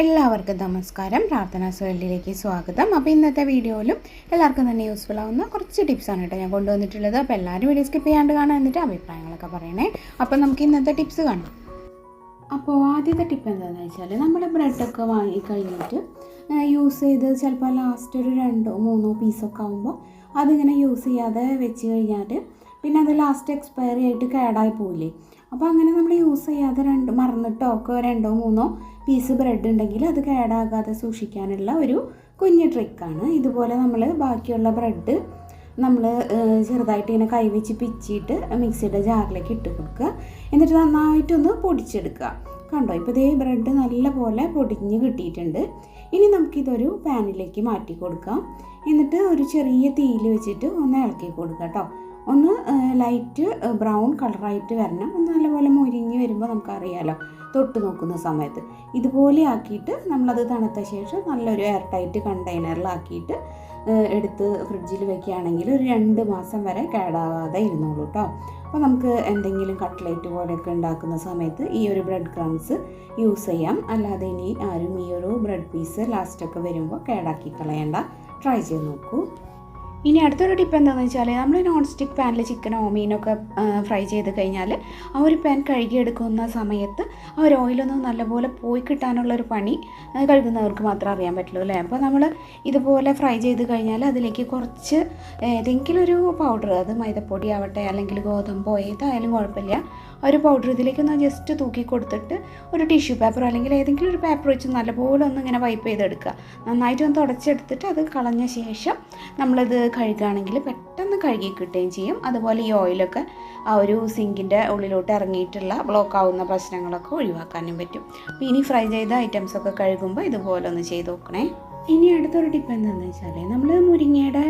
എല്ലാവർക്കും നമസ്കാരം. പ്രാർത്ഥനാ സുരലിലേക്ക് സ്വാഗതം. അപ്പോൾ ഇന്നത്തെ വീഡിയോയിലും എല്ലാവർക്കും തന്നെ യൂസ്ഫുൾ ആവുന്ന കുറച്ച് ടിപ്സാണ് കേട്ടോ ഞാൻ കൊണ്ടുവന്നിട്ടുള്ളത്. അപ്പോൾ എല്ലാവരും വീഡിയോ സ്കിപ്പ് ചെയ്യാണ്ട് കാണാൻ എന്നിട്ട് അഭിപ്രായങ്ങളൊക്കെ പറയണേ. അപ്പോൾ നമുക്ക് ഇന്നത്തെ ടിപ്സ് കാണാം. അപ്പോൾ ആദ്യത്തെ ടിപ്പ് എന്താണെന്ന് വെച്ചാൽ നമ്മൾ ബ്രെഡൊക്കെ വാങ്ങിക്കഴിഞ്ഞിട്ട് യൂസ് ചെയ്ത് ചിലപ്പോൾ ലാസ്റ്റ് ഒരു രണ്ടോ മൂന്നോ പീസൊക്കെ ആകുമ്പോൾ അതിങ്ങനെ യൂസ് ചെയ്യാതെ വെച്ച് കഴിഞ്ഞാൽ പിന്നെ അത് ലാസ്റ്റ് എക്സ്പയറി ആയിട്ട് കേടായി പോവില്ലേ? അപ്പോൾ അങ്ങനെ നമ്മൾ യൂസ് ചെയ്യാതെ രണ്ട് മറന്നിട്ടോ? ഒക്കെ രണ്ടോ മൂന്നോ പീസ് ബ്രെഡ് ഉണ്ടെങ്കിൽ അത് കേടാകാതെ സൂക്ഷിക്കാനുള്ള ഒരു കുഞ്ഞു ട്രിക്കാണ് ഇതുപോലെ നമ്മൾ ബാക്കിയുള്ള ബ്രെഡ് നമ്മൾ ചെറുതായിട്ട് ഇങ്ങനെ കൈവച്ച് പിച്ചിയിട്ട് മിക്സിയുടെ ജാറിലേക്ക് ഇട്ട് കൊടുക്കുക. എന്നിട്ട് നന്നായിട്ടൊന്ന് പൊടിച്ചെടുക്കുക. കണ്ടോ? ഇപ്പോൾ ഇതേ ബ്രെഡ് നല്ലപോലെ പൊടിഞ്ഞ് കിട്ടിയിട്ടുണ്ട്. ഇനി നമുക്കിതൊരു പാനിലേക്ക് മാറ്റി കൊടുക്കാം. എന്നിട്ട് ഒരു ചെറിയ തീയിൽ വെച്ചിട്ട് ഒന്ന് ഇളക്കി കൊടുക്കുക കേട്ടോ. ഒന്ന് ലൈറ്റ് ബ്രൗൺ കളറായിട്ട് വരണം. ഒന്ന് നല്ലപോലെ മുരിഞ്ഞ് വരുമ്പോൾ നമുക്കറിയാലോ. തൊട്ട് നോക്കുന്ന സമയത്ത്. ഇതുപോലെ ആക്കിയിട്ട് നമ്മളത് തണുത്ത ശേഷം നല്ലൊരു എയർ ടൈറ്റ് കണ്ടെയ്നറിലാക്കിയിട്ട് എടുത്ത് ഫ്രിഡ്ജിൽ വെക്കുകയാണെങ്കിൽ ഒരു രണ്ട് മാസം വരെ കേടാവാതെ ഇരുന്നോളൂ കേട്ടോ അപ്പോൾ നമുക്ക് എന്തെങ്കിലും കട്ട്ലേറ്റ് പോലെയൊക്കെ ഉണ്ടാക്കുന്ന സമയത്ത് ഈ ഒരു ബ്രെഡ് ക്രംസ് യൂസ് ചെയ്യാം. അല്ലാതെ ഇനി ആരും ഈ ഒരു ബ്രെഡ് പീസ് ലാസ്റ്റൊക്കെ വരുമ്പോൾ കേടാക്കി കളയണ്ട. ട്രൈ ചെയ്ത് നോക്കൂ. ഇനി അടുത്തൊരു ടിപ്പ് എന്താണെന്ന് വെച്ചാൽ നമ്മൾ നോൺ സ്റ്റിക്ക് പാനിൽ ചിക്കനോ മീനൊക്കെ ഫ്രൈ ചെയ്ത് കഴിഞ്ഞാൽ ആ ഒരു പാൻ കഴുകിയെടുക്കുന്ന സമയത്ത് ആ ഒരു ഓയിലൊന്നും നല്ലപോലെ പോയി കിട്ടാനുള്ള ഒരു പണി കഴുകുന്നവർക്ക് മാത്രമേ അറിയാൻ പറ്റുള്ളൂ അല്ലേ? അപ്പോൾ നമ്മൾ ഇതുപോലെ ഫ്രൈ ചെയ്ത് കഴിഞ്ഞാൽ അതിലേക്ക് കുറച്ച് ഏതെങ്കിലും ഒരു പൗഡർ അത് മൈദപ്പൊടി ആവട്ടെ അല്ലെങ്കിൽ ഗോതമ്പോ ഏതായാലും കുഴപ്പമില്ല ഒരു പൗഡർ ഇതിലേക്ക് ഒന്ന് ജസ്റ്റ് തൂക്കി കൊടുത്തിട്ട് ഒരു ടിഷ്യൂ പേപ്പർ അല്ലെങ്കിൽ ഏതെങ്കിലും ഒരു പേപ്പർ വെച്ച് നല്ലപോലെ ഒന്ന് ഇങ്ങനെ വൈപ്പ് ചെയ്തെടുക്കുക. നന്നായിട്ട് ഒന്ന് തുടച്ചെടുത്തിട്ട് അത് കളഞ്ഞ ശേഷം നമ്മളത് കഴുകുകയാണെങ്കിൽ പെട്ടെന്ന് കഴുകി കിട്ടുകയും ചെയ്യും. അതുപോലെ ഈ ഓയിലൊക്കെ ആ ഒരു സിങ്കിന്റെ ഉള്ളിലോട്ട് ഇറങ്ങിയിട്ടുള്ള ബ്ലോക്ക് ആവുന്ന പ്രശ്നങ്ങളൊക്കെ ഒഴിവാക്കാനും പറ്റും. അപ്പോൾ ഇനി ഫ്രൈ ചെയ്ത ഐറ്റംസൊക്കെ കഴുകുമ്പോൾ ഇതുപോലെ ഒന്ന് ചെയ്ത് നോക്കണേ. ഇനി അടുത്തൊരു ടിപ്പ് എന്താണെന്ന് വെച്ചാൽ നമ്മൾ മുരിങ്ങയുടെ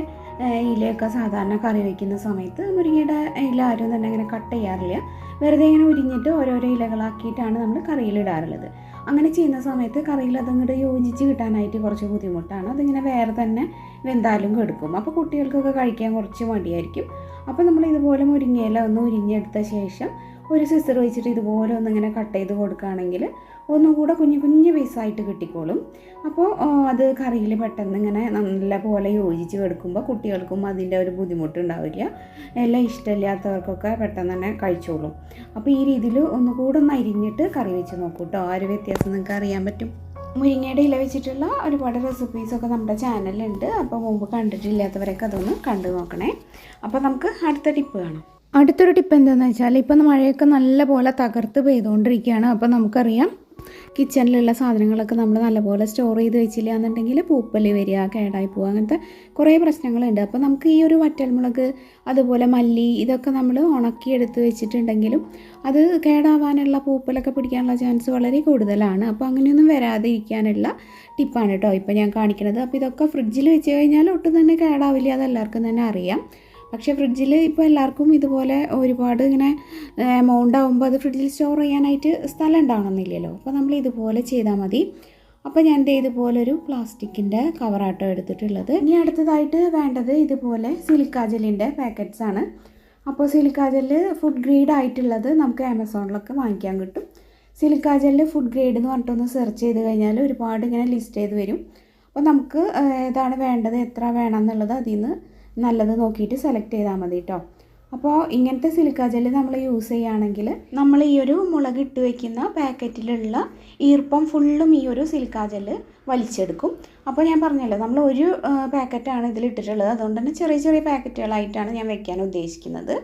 ഇലയൊക്കെ സാധാരണ കറി വയ്ക്കുന്ന സമയത്ത് മുരിങ്ങയുടെ ഇല ആരും തന്നെ അങ്ങനെ കട്ട് ചെയ്യാറില്ല. വെറുതെ ഇങ്ങനെ ഉരിഞ്ഞിട്ട് ഓരോരോ ഇലകളാക്കിയിട്ടാണ് നമ്മൾ കറിയിലിടാറുള്ളത്. അങ്ങനെ ചെയ്യുന്ന സമയത്ത് കറിയിൽ അതങ്ങോട്ട് യോജിച്ച് കിട്ടാനായിട്ട് കുറച്ച് ബുദ്ധിമുട്ടാണ്. അതിങ്ങനെ വേറെ തന്നെ വെന്താലും കെടുക്കും. അപ്പോൾ കുട്ടികൾക്കൊക്കെ കഴിക്കാൻ കുറച്ച് മടിയായിരിക്കും. അപ്പോൾ നമ്മൾ ഇതുപോലെ മുരിങ്ങയില ഒന്ന് ഉരിഞ്ഞെടുത്ത ശേഷം ഒരു സിസർ വെച്ചിട്ട് ഇതുപോലെ ഒന്നിങ്ങനെ കട്ട് ചെയ്ത് കൊടുക്കുകയാണെങ്കിൽ ഒന്നും കൂടെ കുഞ്ഞു കുഞ്ഞു പീസായിട്ട് കിട്ടിക്കോളും. അപ്പോൾ അത് കറിയിൽ പെട്ടെന്ന് ഇങ്ങനെ നല്ല പോലെ യോജിച്ച് കിടക്കുമ്പോൾ കുട്ടികൾക്കും അതിന്റെ ഒരു ബുദ്ധിമുട്ടുണ്ടാവില്ല. എല്ലാം ഇഷ്ടമില്ലാത്തവർക്കൊക്കെ പെട്ടെന്ന് തന്നെ കഴിച്ചോളും. അപ്പോൾ ഈ രീതിയിൽ ഒന്നുകൂടെ ഒന്ന് അരിഞ്ഞിട്ട് കറി വെച്ച് നോക്കൂ കേട്ടോ ആ ഒരു വ്യത്യാസം നിങ്ങൾക്ക് അറിയാൻ പറ്റും. മുരിങ്ങയുടെ ഇല വെച്ചിട്ടുള്ള ഒരുപാട് റെസിപ്പീസൊക്കെ നമ്മുടെ ചാനലുണ്ട് അപ്പോൾ മുമ്പ് കണ്ടിട്ടില്ലാത്തവരൊക്കെ അതൊന്ന് കണ്ടു നോക്കണേ. അപ്പോൾ നമുക്ക് അടുത്ത ടിപ്പ് കാണാം. അടുത്തൊരു ടിപ്പ് എന്താണെന്ന് വെച്ചാൽ ഇപ്പം മഴയൊക്കെ നല്ല പോലെ തകർത്ത് പെയ്തുകൊണ്ടിരിക്കുകയാണ്. അപ്പോൾ നമുക്കറിയാം കിച്ചണിലുള്ള സാധനങ്ങളൊക്കെ നമ്മൾ നല്ലപോലെ സ്റ്റോർ ചെയ്ത് വെച്ചില്ല എന്നുണ്ടെങ്കിൽ പൂപ്പൽ വരിക കേടായി പോവുക അങ്ങനത്തെ കുറേ പ്രശ്നങ്ങളുണ്ട്. അപ്പോൾ നമുക്ക് ഈ ഒരു വറ്റൽമുളക് അതുപോലെ മല്ലി ഇതൊക്കെ നമ്മൾ ഉണക്കി എടുത്ത് വെച്ചിട്ടുണ്ടെങ്കിലും അത് കേടാവാനുള്ള പൂപ്പലൊക്കെ പിടിക്കാനുള്ള ചാൻസ് വളരെ കൂടുതലാണ്. അപ്പോൾ അങ്ങനെയൊന്നും വരാതെ ഇരിക്കാനുള്ള ടിപ്പാണ് കേട്ടോ ഇപ്പോൾ ഞാൻ കാണിക്കുന്നത്. അപ്പോൾ ഇതൊക്കെ ഫ്രിഡ്ജിൽ വെച്ച് കഴിഞ്ഞാൽ ഒട്ടും തന്നെ കേടാവില്ല അതെല്ലാവർക്കും തന്നെ അറിയാം. പക്ഷേ ഫ്രിഡ്ജിൽ ഇപ്പോൾ എല്ലാവർക്കും ഇതുപോലെ ഒരുപാട് ഇങ്ങനെ എമൗണ്ട് ആകുമ്പോൾ അത് ഫ്രിഡ്ജിൽ സ്റ്റോർ ചെയ്യാനായിട്ട് സ്ഥലം ഉണ്ടാവണമെന്നില്ലല്ലോ. അപ്പോൾ നമ്മൾ ഇതുപോലെ ചെയ്താൽ മതി. അപ്പോൾ ഞാൻ എന്റെ ഇതുപോലെ ഒരു പ്ലാസ്റ്റിക്കിന്റെ കവറാട്ടോ എടുത്തിട്ടുള്ളത്. ഇനി അടുത്തതായിട്ട് വേണ്ടത് ഇതുപോലെ സിലിക്കാ ജെല്ലിന്റെ പാക്കറ്റ്സ് ആണ്. അപ്പോൾ സിലിക്കാ ജെല്ല് ഫുഡ് ഗ്രേഡ് ആയിട്ടുള്ളത് നമുക്ക് ആമസോണിലൊക്കെ വാങ്ങിക്കാൻ കിട്ടും. സിലിക്കാ ജെല്ല് ഫുഡ് ഗ്രേഡ് എന്ന് പറഞ്ഞിട്ടൊന്ന് സെർച്ച് ചെയ്ത് കഴിഞ്ഞാൽ ഒരുപാട് ഇങ്ങനെ ലിസ്റ്റ് ചെയ്ത് വരും. അപ്പോൾ നമുക്ക് ഏതാണ് വേണ്ടത് എത്ര വേണം എന്നുള്ളത് അതിൽ നിന്ന് നല്ലത് നോക്കിയിട്ട് സെലക്ട് ചെയ്താൽ മതി കേട്ടോ അപ്പോൾ ഇങ്ങനത്തെ സിലിക്ക ജെല്ല് നമ്മൾ യൂസ് ചെയ്യുകയാണെങ്കിൽ നമ്മൾ ഈ ഒരു മുളക് ഇട്ട് വയ്ക്കുന്ന പാക്കറ്റിലുള്ള ഈർപ്പം ഫുള്ളും ഈ ഒരു സിലിക്ക ജെല്ല് വലിച്ചെടുക്കും. അപ്പോൾ ഞാൻ പറഞ്ഞല്ലോ നമ്മൾ ഒരു പാക്കറ്റാണ് ഇതിൽ ഇട്ടിട്ടുള്ളത്. അതുകൊണ്ട് തന്നെ ചെറിയ ചെറിയ പാക്കറ്റുകളായിട്ടാണ് ഞാൻ വെക്കാൻ ഉദ്ദേശിക്കുന്നത്.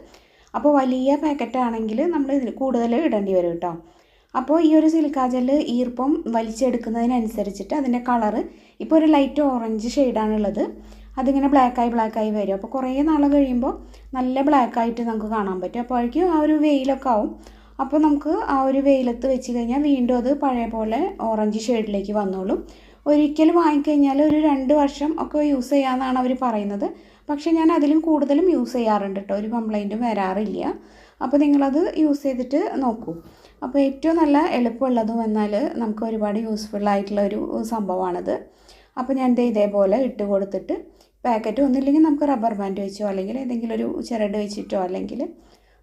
അപ്പോൾ വലിയ പാക്കറ്റാണെങ്കിൽ നമ്മൾ ഇതിൽ കൂടുതൽ ഇടേണ്ടി വരും കേട്ടോ അപ്പോൾ ഈ ഒരു സിലിക്ക ജെല്ല് ഈർപ്പം വലിച്ചെടുക്കുന്നതിനനുസരിച്ചിട്ട് അതിന്റെ കളറ് ഇപ്പോൾ ഒരു ലൈറ്റ് ഓറഞ്ച് ഷെയ്ഡാണുള്ളത് അതിങ്ങനെ ബ്ലാക്കായി ബ്ലാക്കായി വരും. അപ്പോൾ കുറേ നാൾ കഴിയുമ്പോൾ നല്ല ബ്ലാക്കായിട്ട് നമുക്ക് കാണാൻ പറ്റും. അപ്പോഴേക്കും ആ ഒരു വെയിലൊക്കെ ആവും. അപ്പോൾ നമുക്ക് ആ ഒരു വെയിലത്ത് വെച്ച് കഴിഞ്ഞാൽ വീണ്ടും അത് പഴയ പോലെ ഓറഞ്ച് ഷെയ്ഡിലേക്ക് വന്നോളും. ഒരിക്കൽ വാങ്ങിക്കഴിഞ്ഞാൽ ഒരു രണ്ട് വർഷം ഒക്കെ യൂസ് ചെയ്യാമെന്നാണ് അവർ പറയുന്നത്. പക്ഷേ ഞാൻ അതിലും കൂടുതലും യൂസ് ചെയ്യാറുണ്ട് കേട്ടോ ഒരു കംപ്ലൈന്റും വരാറില്ല. അപ്പോൾ നിങ്ങളത് യൂസ് ചെയ്തിട്ട് നോക്കൂ. അപ്പോൾ ഏറ്റവും നല്ല എളുപ്പമുള്ളതും എന്നാൽ നമുക്ക് ഒരുപാട് യൂസ്ഫുൾ ആയിട്ടുള്ള ഒരു സംഭവമാണിത് അപ്പോൾ ഞാൻ ഇതേപോലെ ഇട്ട് കൊടുത്തിട്ട് പാക്കറ്റ് ഒന്നില്ലെങ്കിൽ നമുക്ക് റബ്ബർ ബാൻഡ് വെച്ചോ അല്ലെങ്കിൽ ഏതെങ്കിലും ഒരു ചിരട് വെച്ചിട്ടോ അല്ലെങ്കിൽ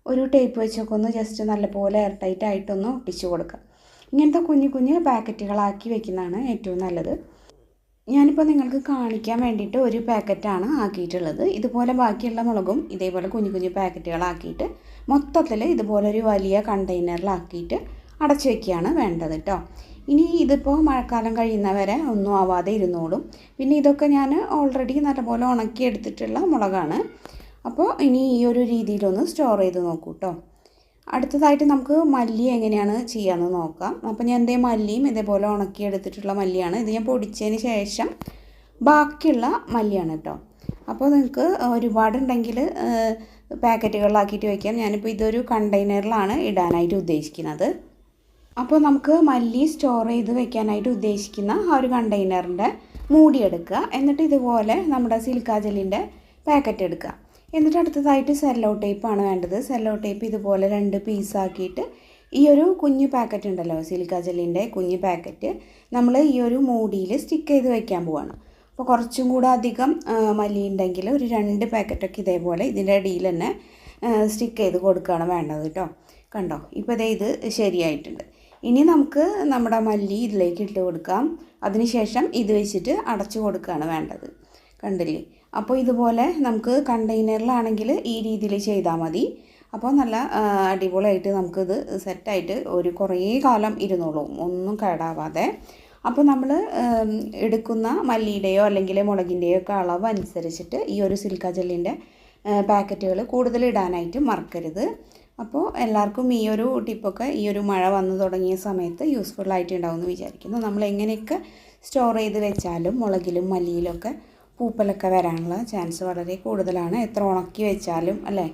ഒരു ടേപ്പ് വെച്ചൊക്കെ ഒന്ന് ജസ്റ്റ് നല്ലപോലെ എയർ ടൈറ്റ് ആയിട്ടൊന്ന് ഒട്ടിച്ചു കൊടുക്കുക ഇങ്ങനത്തെ കുഞ്ഞു കുഞ്ഞു പാക്കറ്റുകളാക്കി വെക്കുന്നതാണ് ഏറ്റവും നല്ലത്. ഞാനിപ്പോൾ നിങ്ങൾക്ക് കാണിക്കാൻ വേണ്ടിയിട്ട് ഒരു പാക്കറ്റാണ് ആക്കിയിട്ടുള്ളത്. ഇതുപോലെ ബാക്കിയുള്ള മുളകും ഇതേപോലെ കുഞ്ഞു കുഞ്ഞു പാക്കറ്റുകളാക്കിയിട്ട് മൊത്തത്തിൽ ഇതുപോലെ ഒരു വലിയ കണ്ടെയ്നറിലാക്കിയിട്ട് അടച്ചു വയ്ക്കുകയാണ് വേണ്ടത് കേട്ടോ ഇനി ഇതിപ്പോൾ മഴക്കാലം കഴിയുന്നവരെ ഒന്നും ആവാതെ ഇരുന്നോളും. പിന്നെ ഇതൊക്കെ ഞാൻ ഓൾറെഡി നല്ലപോലെ ഉണക്കി എടുത്തിട്ടുള്ള മുളകാണ്. അപ്പോൾ ഇനി ഈ ഒരു രീതിയിലൊന്ന് സ്റ്റോർ ചെയ്ത് നോക്കൂ കേട്ടോ അടുത്തതായിട്ട് നമുക്ക് മല്ലി എങ്ങനെയാണ് ചെയ്യാമെന്ന് നോക്കാം. അപ്പോൾ ഞാൻ എന്തേ മല്ലിയും ഇതേപോലെ ഉണക്കി എടുത്തിട്ടുള്ള മല്ലിയാണ്. ഇത് ഞാൻ പൊടിച്ചതിന് ശേഷം ബാക്കിയുള്ള മല്ലിയാണ് കേട്ടോ അപ്പോൾ നിങ്ങൾക്ക് ഒരുപാടുണ്ടെങ്കിൽ പാക്കറ്റുകളിലാക്കിയിട്ട് വയ്ക്കാം ഞാനിപ്പോൾ ഇതൊരു കണ്ടെയ്നറിലാണ് ഇടാനായിട്ട് ഉദ്ദേശിക്കുന്നത്. അപ്പോൾ നമുക്ക് മല്ലി സ്റ്റോർ ചെയ്ത് വെക്കാനായിട്ട് ഉദ്ദേശിക്കുന്ന ആ ഒരു കണ്ടെയ്നറിന്റെ മൂടിയെടുക്കുക എന്നിട്ട് ഇതുപോലെ നമ്മുടെ സിലിക്കാ ജെല്ലിന്റെ പാക്കറ്റ് എടുക്കുക. എന്നിട്ട് അടുത്തതായിട്ട് സെല്ലോ ടേപ്പാണ് വേണ്ടത്. സെല്ലോ ടേപ്പ് ഇതുപോലെ രണ്ട് പീസാക്കിയിട്ട് ഈ ഒരു കുഞ്ഞു പാക്കറ്റ് ഉണ്ടല്ലോ സിലിക്കാ ജെല്ലിന്റെ കുഞ്ഞു പാക്കറ്റ് നമ്മൾ ഈ ഒരു മൂടിയിൽ സ്റ്റിക്ക് ചെയ്ത് വെക്കാൻ പോവാണ്. അപ്പോൾ കുറച്ചും കൂടെ അധികം മല്ലി ഉണ്ടെങ്കിൽ ഒരു രണ്ട് പാക്കറ്റൊക്കെ ഇതേപോലെ ഇതിന്റെ അടിയിൽ തന്നെ സ്റ്റിക്ക് ചെയ്ത് കൊടുക്കുകയാണ് വേണ്ടത് കേട്ടോ. കണ്ടോ? ഇപ്പോൾ ഇത് ശരിയായിട്ടുണ്ട്. ഇനി നമുക്ക് നമ്മുടെ മല്ലി ഇതിലേക്ക് ഇട്ട് കൊടുക്കാം. അതിനുശേഷം ഇത് വെച്ചിട്ട് അടച്ചു കൊടുക്കുകയാണ് വേണ്ടത്. കണ്ടില്ലേ? അപ്പോൾ ഇതുപോലെ നമുക്ക് കണ്ടെയ്നറിലാണെങ്കിൽ ഈ രീതിയിൽ ചെയ്താൽ മതി. അപ്പോൾ നല്ല അടിപൊളിയായിട്ട് നമുക്കിത് സെറ്റായിട്ട് ഒരു കുറേ കാലം ഇരുന്നോളും. ഒന്നും കേടാവാതെ. അപ്പോൾ നമ്മൾ എടുക്കുന്ന മല്ലിയുടെയോ അല്ലെങ്കിൽ മുളകിന്റെയോ ഒക്കെ അളവ് അനുസരിച്ചിട്ട് ഈ ഒരു സിൽക്ക ജെല്ലിന്റെ പാക്കറ്റുകൾ കൂടുതൽ ഇടാനായിട്ട് മറക്കരുത്. അപ്പോൾ എല്ലാവർക്കും ഈ ഒരു ടിപ്പൊക്കെ ഈ ഒരു മഴ വന്നു തുടങ്ങിയ സമയത്ത് യൂസ്ഫുൾ ആയിട്ട് ഉണ്ടാവും എന്ന് വിചാരിക്കുന്നു. നമ്മൾ എങ്ങനെയൊക്കെ സ്റ്റോർ ചെയ്ത് വെച്ചാലും മുളകിലും മല്ലിയിലൊക്കെ പൂപ്പലൊക്കെ വരാനുള്ള ചാൻസ് വളരെ കൂടുതലാണ്. എത്ര ഉണക്കി വെച്ചാലും അല്ലേ?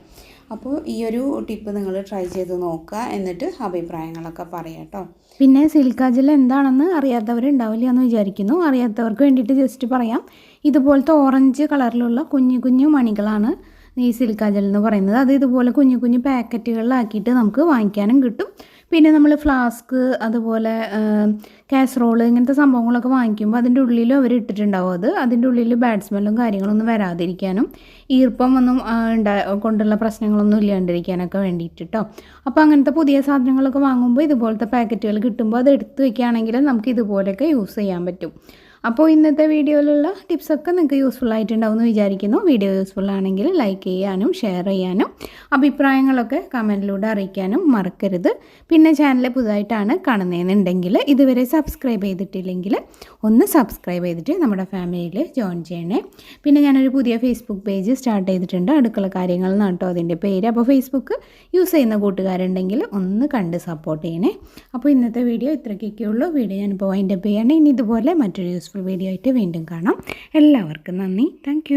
അപ്പോൾ ഈ ഒരു ടിപ്പ് നിങ്ങൾ ട്രൈ ചെയ്ത് നോക്കുക എന്നിട്ട് അഭിപ്രായങ്ങളൊക്കെ പറയാം കേട്ടോ. പിന്നെ സിൽക്കാജൽ ജെൽ എന്താണെന്ന് അറിയാത്തവരുണ്ടാവില്ല എന്ന് വിചാരിക്കുന്നു. അറിയാത്തവർക്ക് വേണ്ടിയിട്ട് ജസ്റ്റ് പറയാം. ഇതുപോലത്തെ ഓറഞ്ച് കളറിലുള്ള കുഞ്ഞു കുഞ്ഞു മണികളാണ് ഈ സിൽക്ക് ജെൽ എന്ന് പറയുന്നത് അത് ഇതുപോലെ കുഞ്ഞു കുഞ്ഞു പാക്കറ്റുകളിലാക്കിയിട്ട് നമുക്ക് വാങ്ങിക്കാനും കിട്ടും. പിന്നെ നമ്മൾ ഫ്ലാസ്ക് അതുപോലെ കാസറോൾ ഇങ്ങനത്തെ സംഭവങ്ങളൊക്കെ വാങ്ങിക്കുമ്പോൾ അതിന്റെ ഉള്ളിലും അവർ ഇട്ടിട്ടുണ്ടാവും അത്. അതിന്റെ ഉള്ളിൽ ബാഡ് സ്മെല്ലും കാര്യങ്ങളൊന്നും വരാതിരിക്കാനും ഈർപ്പം ഒന്നും ഉണ്ടാ കൊണ്ടുള്ള പ്രശ്നങ്ങളൊന്നും ഇല്ലാണ്ടിരിക്കാനൊക്കെ വേണ്ടിയിട്ടോ അപ്പോൾ അങ്ങനത്തെ പുതിയ സാധനങ്ങളൊക്കെ വാങ്ങുമ്പോൾ ഇതുപോലത്തെ പാക്കറ്റുകൾ കിട്ടുമ്പോൾ അത് എടുത്ത് വയ്ക്കുകയാണെങ്കിൽ നമുക്ക് ഇതുപോലെയൊക്കെ യൂസ് ചെയ്യാൻ പറ്റും. അപ്പോൾ ഇന്നത്തെ വീഡിയോയിലുള്ള ടിപ്സൊക്കെ നിങ്ങൾക്ക് യൂസ്ഫുൾ ആയിട്ടുണ്ടാവും എന്ന് വിചാരിക്കുന്നു. വീഡിയോ യൂസ്ഫുൾ ആണെങ്കിൽ ലൈക്ക് ചെയ്യാനും ഷെയർ ചെയ്യാനും അഭിപ്രായങ്ങളൊക്കെ കമന്റിലൂടെ അറിയിക്കാനും മറക്കരുത്. പിന്നെ ചാനൽ പുതുതായിട്ടാണ് കാണുന്നതെന്നുണ്ടെങ്കിൽ ഇതുവരെ സബ്സ്ക്രൈബ് ചെയ്തിട്ടില്ലെങ്കിൽ ഒന്ന് സബ്സ്ക്രൈബ് ചെയ്തിട്ട് നമ്മുടെ ഫാമിലിയിൽ ജോയിൻ ചെയ്യണേ. പിന്നെ ഞാനൊരു പുതിയ ഫേസ്ബുക്ക് പേജ് സ്റ്റാർട്ട് ചെയ്തിട്ടുണ്ട്. അടുക്കള കാര്യങ്ങൾ നട്ടോ അതിന്റെ പേര്. അപ്പോൾ ഫേസ്ബുക്ക് യൂസ് ചെയ്യുന്ന കൂട്ടുകാരുണ്ടെങ്കിൽ ഒന്ന് കണ്ട് സപ്പോർട്ട് ചെയ്യണേ. അപ്പോൾ ഇന്നത്തെ വീഡിയോ ഇത്രയ്ക്കൊക്കെ ഉള്ളൂ. വീഡിയോ ഞാനിപ്പോൾ വൈൻഡപ്പ് ചെയ്യണേ. ഇനി ഇതുപോലെ മറ്റൊരു യൂസ്ഫുൾ വീഡിയോ ആയിട്ട് വീണ്ടും കാണാം. എല്ലാവർക്കും നന്ദി. താങ്ക്